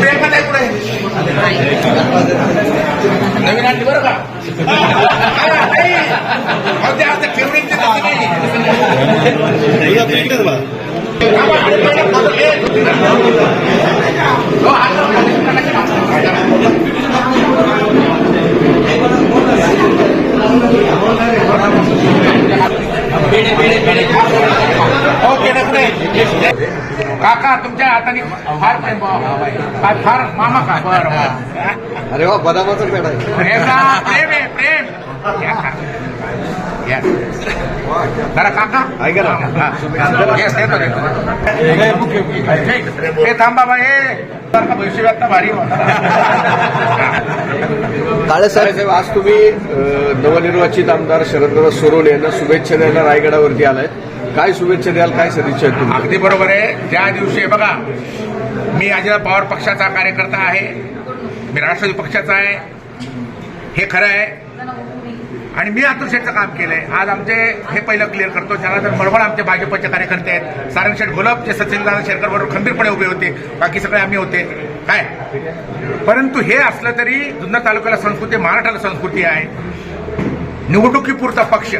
प्रेमात आहे पुढे नवीन आणली बरं का हा, नाही. अहो, ते आता फेवरेट ते तसं नाही. थांबा, आणि पहिलं माझं हे. हो, आता- हो, पेढे पुढे. काका तुमच्या हाताने फार प्रेम फार मामा का बरं अरे वा बदामाचा पेढा आहे. प्रेम आहे प्रेम. या का. या. जरा काका. ऐका ना. हा. हे. थांब हे भारी साहेब आज तुम्ही नवनिर्वाचित आमदार शरददादा सोनवणे यांना शुभेच्छा द्यायला रायगडावरती आलाय. काय शुभेच्छा द्याल काय सदिच्छा आहेत अगदी बरोबर आहे. त्या दिवशी बघा मी अजित पवार पक्षाचा कार्यकर्ता आहे. मी राष्ट्रवादी पक्षाचा आहे. हे खरं आहे. आणि मी अतुल काम केलंय. आज आमचे हे पहिलं क्लिअर करतो. त्यानंतर बरोबर आमचे भाजपचे कार्यकर्ते आहेत. सारंग शेठ गुलाब जे सचिनदादा शेरकर बरोबर खंबीरपणे उभे होते. बाकी सगळे आम्ही होते. काय? परंतु हे असलं तरी जुन्नर तालुक्याला संस्कृती महाराष्ट्राला संस्कृती आहे. निवडणुकीपुरता पक्ष.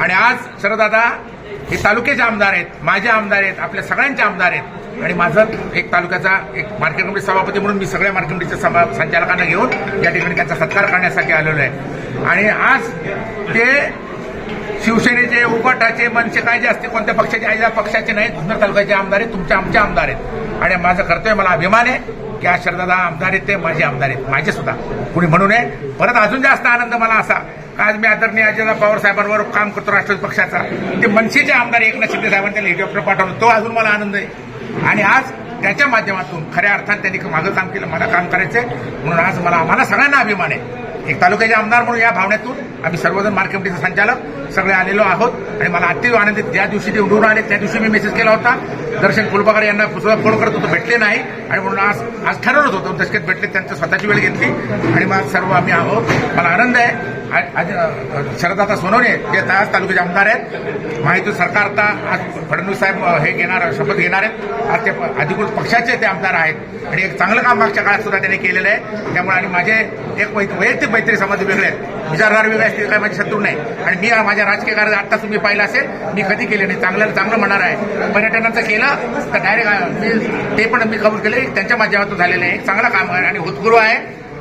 आणि आज शरदादा हे तालुक्याचे आमदार आहेत माझे आमदार आहेत आपल्या सगळ्यांचे आमदार आहेत. आणि माझं एक तालुक्याचा एक मार्केट कमिटी सभापती म्हणून मी सगळ्या मार्केट कमिटीच्या सभा संचालकांना घेऊन या ठिकाणी त्यांचा सत्कार करण्यासाठी आलेलो आहे. आणि आज ते शिवसेनेचे उगटाचे मनसे काय जे असते कोणत्या पक्षाचे आहे, या पक्षाचे नाहीत जुन्नर तालुक्याचे आमदार आहेत तुमचे आमचे आमदार आहेत. आणि माझं कर्तव्य मला अभिमान आहे की आज शरदादा आमदार आहेत ते माझे आमदार आहेत. माझे सुद्धा. कुणी म्हणू नये. परत अजून जास्त आनंद मला असा आज मी आदरणीय अजितदादा पवार साहेबांवर काम करतो राष्ट्रवादी पक्षाचा. ते मनसेचे आमदार एकनाथ शिंदे साहेबांनी हेलिकॉप्टर पाठवलं. तो अजून मला आनंद आहे. आणि आज त्याच्या माध्यमातून खऱ्या अर्थाने त्यांनी माझं काम केलं. मला काम करायचंय म्हणून आज मला आम्हाला सगळ्यांना अभिमान आहे. एक तालुक्याचे आमदार म्हणून या भावनेतून आम्ही सर्वजण मार्केटचे संचालक सगळे आलेलो आहोत. आणि मला अतिशय आनंदित ज्या दिवशी ते उडून आले त्या दिवशी मी मेसेज केला होता. दर्शन फुलबागर यांना सुद्धा फोन करत होतो भेटले नाही. आणि म्हणून आज आज ठरवलं होतो. दशकेत भेटले त्यांचं स्वतःची वेळ घेतली. आणि मग सर्व आम्ही आहोत. मला आनंद आहे. शरदाता सोनवणे जे तयास तालुक्याचे आमदार आहेत माहिती सरकार आता आज फडणवीस साहेब हे घेणार शपथ घेणार आहेत. आज ते प- अधिकृत पक्षाचे ते आमदार आहेत. आणि एक चांगलं काम मागच्या काळात सुद्धा त्यांनी केलेलं आहे. त्यामुळे आणि माझे एक वै- वैयक्तिक मैत्री समाज वेगळे आहेत. विचारधार वेगळे असतील काय माझे शत्रू नाही. आणि मी माझ्या राजकीय कार्य आत्ता तुम्ही पाहिलं असेल मी कधी केले नाही. चांगलं चांगलं म्हणणार आहे. पर्यटनाचं केलं तर डायरेक्ट मी ते पण मी कबूल केले. त्यांच्या माध्यमातून झालेलं आहे. एक चांगलं काम आहे आणि होतगुरू आहे.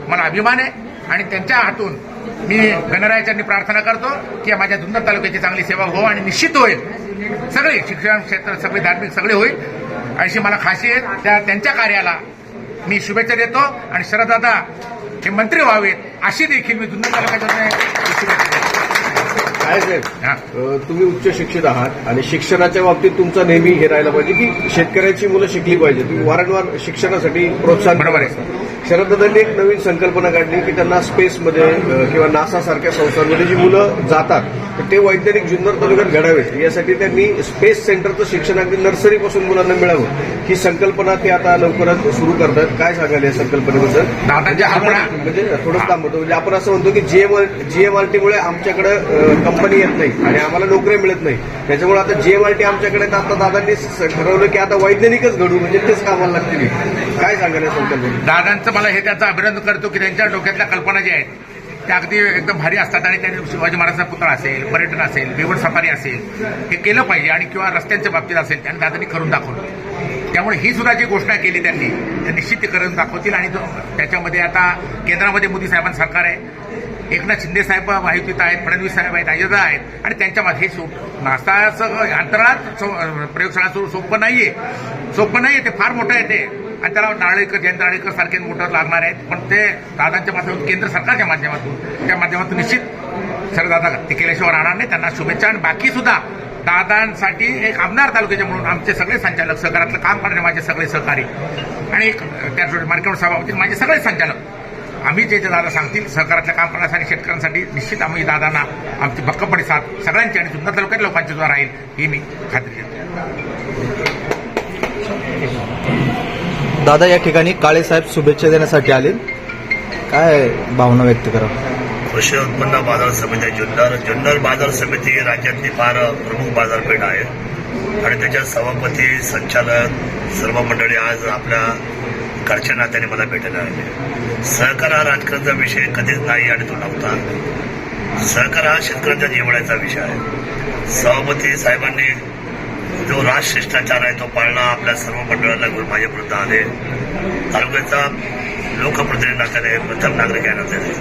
मला अभिमान आहे. आणि त्यांच्या हातून मी गणरायाच्यांनी प्रार्थना करतो की माझ्या जुन्नर तालुक्याची चांगली सेवा हो आणि निश्चित होईल. सगळे शिक्षण क्षेत्र सगळे धार्मिक सगळे होईल. अशी मला खाशी आहे. त्या त्यांच्या कार्याला मी शुभेच्छा देतो. आणि शरददादा हे मंत्री व्हावेत अशी देखील मी जुन्नर तालुक्याच्या शुभेच्छा साहेब तुम्ही उच्च शिक्षित आहात आणि शिक्षणाच्या बाबतीत तुमचं नेहमी हे राहिलं पाहिजे की शेतकऱ्याची मुलं शिकली पाहिजे. तुम्ही वारंवार शिक्षणासाठी प्रोत्साहन बरोबर आहे. शरददादांनी एक नवीन संकल्पना काढली की त्यांना स्पेसमध्ये किंवा नासा सारख्या संस्थांमध्ये जी मुलं जातात तर ते वैज्ञानिक जुन्नर तालुक्यात घडावेत. यासाठी त्यांनी स्पेस सेंटरचं शिक्षण अगदी नर्सरीपासून मुलांना मिळावं. ही संकल्पना ते आता लवकरच सुरू करतात. काय सांगाल या संकल्पनेबद्दल? कल्पना म्हणजे थोडंच थांबवतो. म्हणजे आपण असं म्हणतो की जीएम जीएमआरटीमुळे आमच्याकडे कंपनी येत नाही आणि आम्हाला नोकरी मिळत नाही. त्याच्यामुळे आता जीएमआरटी आमच्याकडे आता दादांनी स- ठरवलं की आता वैज्ञानिकच घडू म्हणजे तेच कामाला लागतील. काय सांगायला दादांचं मला हे त्याचं अभिनंदन करतो की त्यांच्या डोक्यातल्या कल्पना ज्या आहेत त्या अगदी एकदम भारी असतात आणि त्यांनी शिवाजी महाराजांचा पुतळा असेल पर्यटन असेल बेवड सफारी असेल हे केलं पाहिजे आणि किंवा रस्त्यांच्या बाबतीत असेल त्यांनी दादांनी करून दाखवलं. त्यामुळे ही सुद्धा जी घोषणा केली त्यांनी ते निश्चित करून दाखवतील आणि तो- त्याच्यामध्ये आता केंद्रामध्ये मोदी साहेबांचं सरकार आहे. एकनाथ शिंदे साहेब माहितीत आहेत फडणवीस साहेब आहेत अयोध्या आहेत. आणि त्यांच्या मागे हे सोप नासाचं अंतराळात सो- प्रयोगशाळा सुरू सोपं नाहीये. सोपं नाहीये ते फार मोठं आहे ते. आणि त्याला नारळीकर जयंत नारळीकर सारखे मोठं लागणार आहेत. पण ते दादांच्या माध्यमातून केंद्र सरकारच्या माध्यमातून त्या माध्यमातून निश्चित सर दादा ते केल्याशिवाय राहणार नाही. त्यांना शुभेच्छा आणि बाकी सुद्धा दादांसाठी एक आमदार तालुक्याचे म्हणून आमचे सगळे संचालक सहकारातलं काम करणारे माझे सगळे सहकारी. आणि एक त्या मार्केट सभापती माझे सगळे संचालक. आम्ही जे जे दादा सांगतील सहकारातलं काम करण्यासाठी शेतकऱ्यांसाठी निश्चित आम्ही दादांना आमची भक्कमपणे साथ सगळ्यांची आणि सुंदर तालुक्यात लोकांची सुद्धा राहील ही मी खात्री देतो. दादा या ठिकाणी काळे साहेब शुभेच्छा देण्यासाठी आले. काय भावना व्यक्त करा? कृषी उत्पन्न बाजार समिती जुन्नर जुन्नर बाजार समिती ही राज्यातली फार प्रमुख बाजारपेठ आहे. आणि त्याच्या सभापती संचालक सर्व मंडळी आज आपल्या घरच्या नात्याने मला भेटायला आले. सहकार हा राजकारणाचा विषय कधीच नाही आणि तो नव्हता. सहकार हा शेतकऱ्यांच्या जिव्हाळ्याचा विषय आहे. सभापती साहेबांनी जो राजशिष्टाचार आहे तो पाळणा आपल्या सर्व मंडळाला घेऊन माझ्यापर्यंत आले तालुक्याचा लोकप्रतिनिधी नात्याने प्रथम नागरिक आहे नात्याने.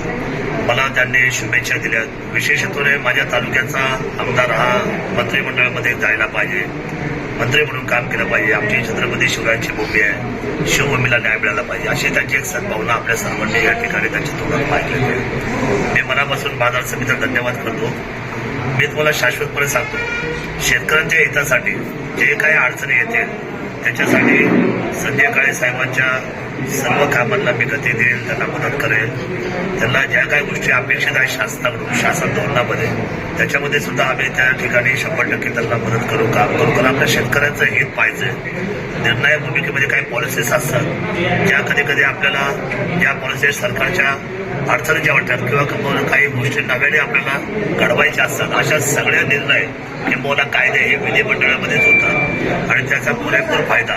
मला त्यांनी शुभेच्छा दिल्या. विशेषत्वाने माझ्या तालुक्याचा आमदार हा मंत्रिमंडळामध्ये जायला पाहिजे. मंत्री म्हणून काम केलं पाहिजे. आमची छत्रपती शिवरायांची भूमी आहे. शिवभूमीला न्याय मिळाला पाहिजे. अशी त्यांची एक सद्भावना आपल्या सर्वांनी या ठिकाणी त्यांच्या तोंडात पाहिलेली आहे. मी मनापासून बाजार समितीला धन्यवाद करतो. मी तुम्हाला शाश्वतपणे सांगतो शेतकऱ्यांच्या हितासाठी जे काही अडचणी येतील त्याच्यासाठी संजय काळे साहेबांच्या सर्व कामांना मी गती देईल त्यांना मदत करेल त्यांना ज्या काही गोष्टी अपेक्षित आहेत शासनाकडून शासन धोरणामध्ये त्याच्यामध्ये सुद्धा आम्ही त्या ठिकाणी शंभर टक्के त्यांना मदत करू. काम करू कारण आपल्या शेतकऱ्यांचं हित पाहिजे निर्णय भूमिकेमध्ये काही पॉलिसीज असतात. ज्या कधी कधी आपल्याला ज्या पॉलिसी सरकारच्या अडचणीच्या वाटतात किंवा काही गोष्टी नव्याने आपल्याला घडवायच्या असतात अशा सगळ्या निर्णय किंवा कायदे हे विधिमंडळामध्येच होतात. आणि त्याचा पुरेपूर फायदा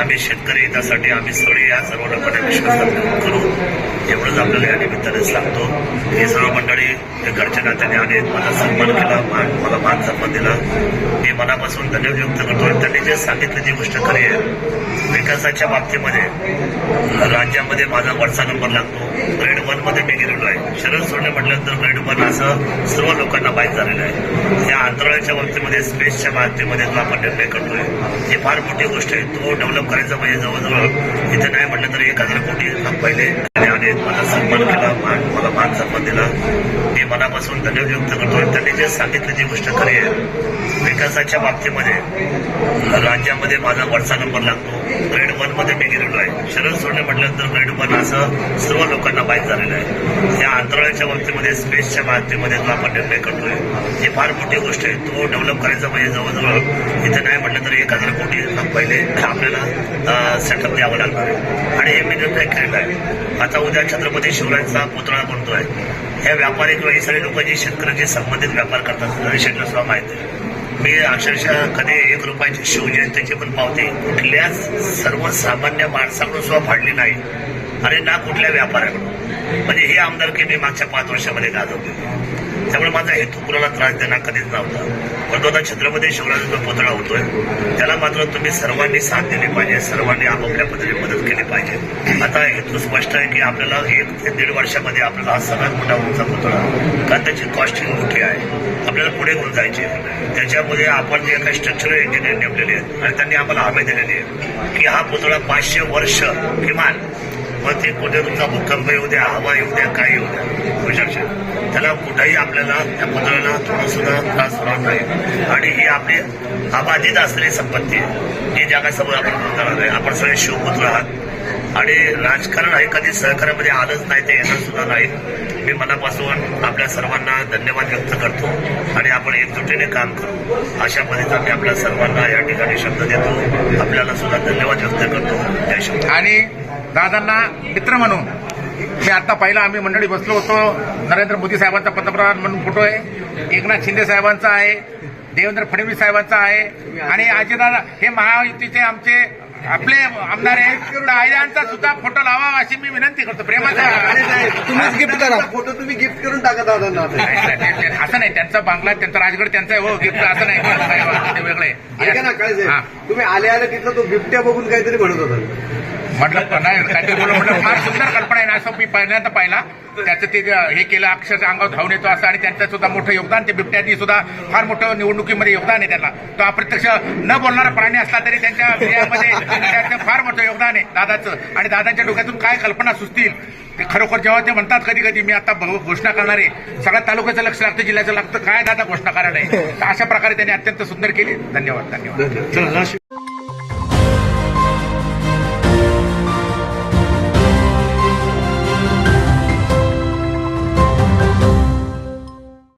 आम्ही शेतकरी हितासाठी आम्ही सगळे या सर्व लोकांना विश्वासात करू एवढंच आपल्याला या निमित्ताने सांगतो. हे सर्व मंडळी हे घरच्या नात्याने आले मला सन्मान केला मान मला मान सन्मान दिला. मी मनापासून धन्यवाद व्यक्त करतो त्यांनी जे सांगितलं ती गोष्ट खरी आहे. विकासाच्या बाबतीमध्ये राज्यामध्ये माझा वरचा नंबर लागतो. ग्रेड वनमध्ये मी गेलेलो आहे. शरद सोडणे म्हटल्यानंतर ग्रेड वन असं सर्व लोकांना माहीत झालेलं आहे. या अंतराळाच्या बाबतीमध्ये स्पेसच्या बाबतीमध्ये जो आपण निर्णय करतोय ही फार मोठी गोष्ट आहे. तो डेव्हलप करायचा? म्हणजे जवळजवळ इथं नाही म्हटलं तरी एक हजार कोटी पहिले. आले मला सन्मान केला मान मला मान सन्मान दिला. मी मनापासून धन्यवाद व्यक्त करतो त्यांनी जे सांगितलं ती गोष्ट खरी आहे. विकासाच्या बाबतीमध्ये राज्यामध्ये माझा वरचा नंबर लागतो. ग्रेड वनमध्ये मी गेलेलो आहे. शरद सोडणे म्हटल्यानंतर ग्रेड वन असं सर्व लोकांना माहीत झालेलं आहे. या अंतराळाच्या बाबतीमध्ये स्पेसच्या बाबतीमध्ये जो आपण निर्णय करतोय ही फार मोठी गोष्ट आहे. तो डेव्हलप करायचा म्हणजे जवळजवळ इथे नाही म्हटलं तरी एक हजार कोटी पहिले आपल्याला सेटअप द्यावं लागणार आहे. आणि हे मी निर्णय केलेला आहे. आता उद्या छत्रपती शिवरायांचा पुतळा बनतोय. ह्या व्यापारी किंवा हे सगळे लोक जे शेतकऱ्यांशी संबंधित व्यापार करतात शेतला सुद्धा माहिती आहे. मी अक्षरशः कधी एक रुपयाची शिवजयंतीची पण पावती कुठल्याच सर्वसामान्य माणसाकडून सुद्धा फाडली नाही. आणि ना कुठल्या व्यापाऱ्याकडून. म्हणजे ही आमदारकी मी मागच्या पाच वर्षामध्ये गाजवली. त्यामुळे माझा हेतू कुणाला त्रास देणार कधीच नव्हता. परंतु आता छत्रपती शिवराजांचा पुतळा होतोय. त्याला मात्र तुम्ही सर्वांनी साथ दिली पाहिजे. सर्वांनी आपापल्या पद्धतीने मदत केली पाहिजे. आता हेतू स्पष्ट आहे की आपल्याला एक ते दीड वर्षामध्ये आपल्याला हा सगळ्यात मोठा उंचा पुतळा कारण त्याची कॉस्टिंग मोठी आहे. आपल्याला पुढे घेऊन जायचे त्याच्यामध्ये आपण जे काही स्ट्रक्चरल इंजिनियर नेमलेले आहेत आणि त्यांनी आम्हाला हमी दिलेली आहे की हा पुतळा पाचशे वर्ष किमान. मग ते कुठे तुमचा भूकंप येऊ द्या हवा येऊ द्या काय येऊ द्या. विचारशे त्याला कुठेही आपल्याला त्या पुतळ्याला थोडा सुद्धा त्रास होणार नाही. आणि ही आपली अबाधित असलेली संपत्ती आहे. ही जगासमोर आपण बोलणार नाही आपण सगळे शिवपुत्र आहात. आणि राजकारण हे कधी सहकार्यामध्ये आलंच नाही ते येणार सुद्धा नाही. मी मनापासून आपल्या सर्वांना धन्यवाद व्यक्त करतो आणि आपण एकजुटीने काम करू. अशा पद्धतीने मी आपल्या सर्वांना या ठिकाणी शब्द देतो. आपल्याला सुद्धा धन्यवाद व्यक्त करतो. आणि दादांना मित्र म्हणून मी आता पहिला आम्ही मंडळी बसलो होतो. नरेंद्र मोदी साहेबांचा पंतप्रधान म्हणून फोटो आहे. एकनाथ शिंदे साहेबांचा आहे. देवेंद्र फडणवीस साहेबांचा आहे. आणि अजितदादा हे महायुतीचे आमचे आपले आमदार आहेत. सुद्धा फोटो लावा अशी मी विनंती करतो. प्रेमाचा तुम्हीच गिफ्ट करा. फोटो तुम्ही गिफ्ट करून टाका दादांना. आता. नाही, नाही, नाही, असं नाही. त्यांचा बांगला त्यांचा राजगड त्यांचा आहे. हो गिफ्ट असं नाही. वेगळं. हा. तुम्ही आले आले तिथलं तो बिबट्या बघून काहीतरी म्हणत होता. म्हटलं नाही काहीतरी बोलून म्हटलं फार सुंदर कल्पना आहे ना असं मी पहिल्यांदा पाहिला. त्याचं ते हे केलं अक्षरशः अंगावर धावून येतो असं आणि त्यांचं सुद्धा मोठं योगदान ते बिबट्यांनी सुद्धा फार मोठं निवडणुकीमध्ये योगदान आहे त्यांना. तो अप्रत्यक्ष न बोलणारा प्राणी असला तरी त्यांच्या विजयामध्ये त्यांचं फार मोठं योगदान आहे दादाचं. आणि दादांच्या डोक्यातून काय कल्पना सुचतील ते खरोखर जेव्हा ते म्हणतात कधी कधी मी आता घोषणा करणार. आहे सगळ्या तालुक्याचं लक्ष लागतं जिल्ह्याचं लागतं. काय दादा घोषणा करायला आहे? तर अशा प्रकारे त्यांनी अत्यंत सुंदर केली. धन्यवाद धन्यवाद.